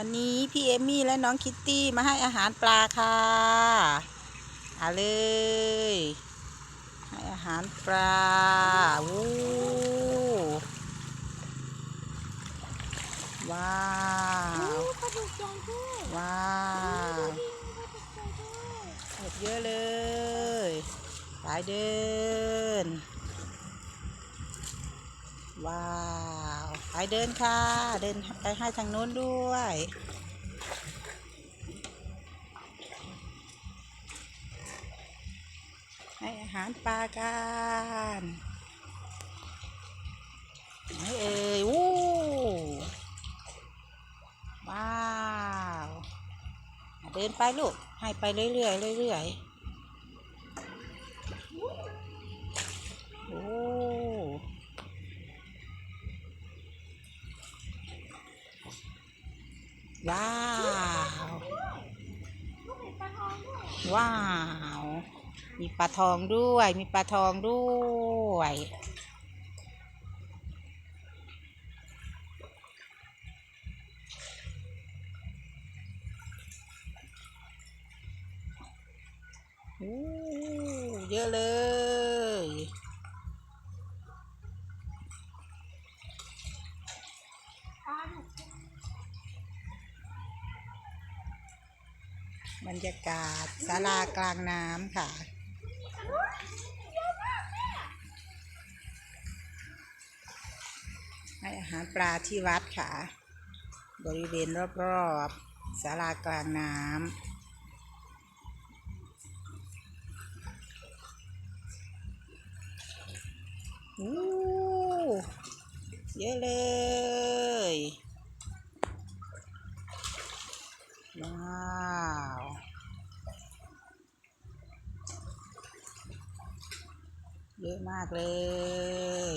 วันนี้พี่เอมมี่และน้องคิตตี้มาให้อาหารปลาค่ะเอาเลย ให้อาหารปลาวู้ว้าวปลาดุกใหญ่ด้วยว้าวปลาดุกใหญ่ด้วยหมดเยอะเลยไปเดิน ว้าว ไปเดินค่ะ เดินไปให้ทางนู้นด้วย ให้อาหารปลากันไหนเอ่ยวู้ว้าว เดินไปลูก ให้ไปเรื่อยๆเรื่อยๆโอ้ ว้าว ว้าว มีปลาทองด้วย มีปลาทองด้วยโอ้เยอะเลย ปลาดุก บรรยากาศศาลากลางน้ำค่ะ ให้อาหารปลาที่วัดค่ะ บริเวณรอบๆศาลากลางน้ำอู้เยอะเลย ว้าว เยอะมากเลย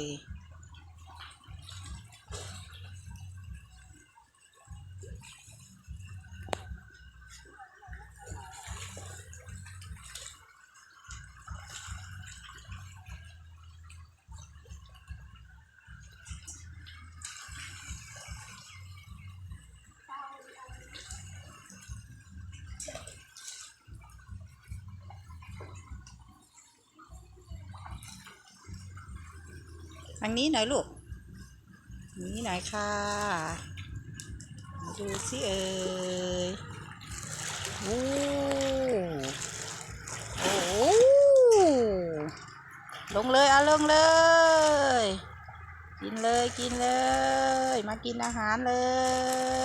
ทางนี้หน่อยลูก นี้หน่อยค่ะมาดูสิเอ่ยโอ้โอ้ลงเลยเอาลงเลย กินเลยกินเลย มากินอาหารเลย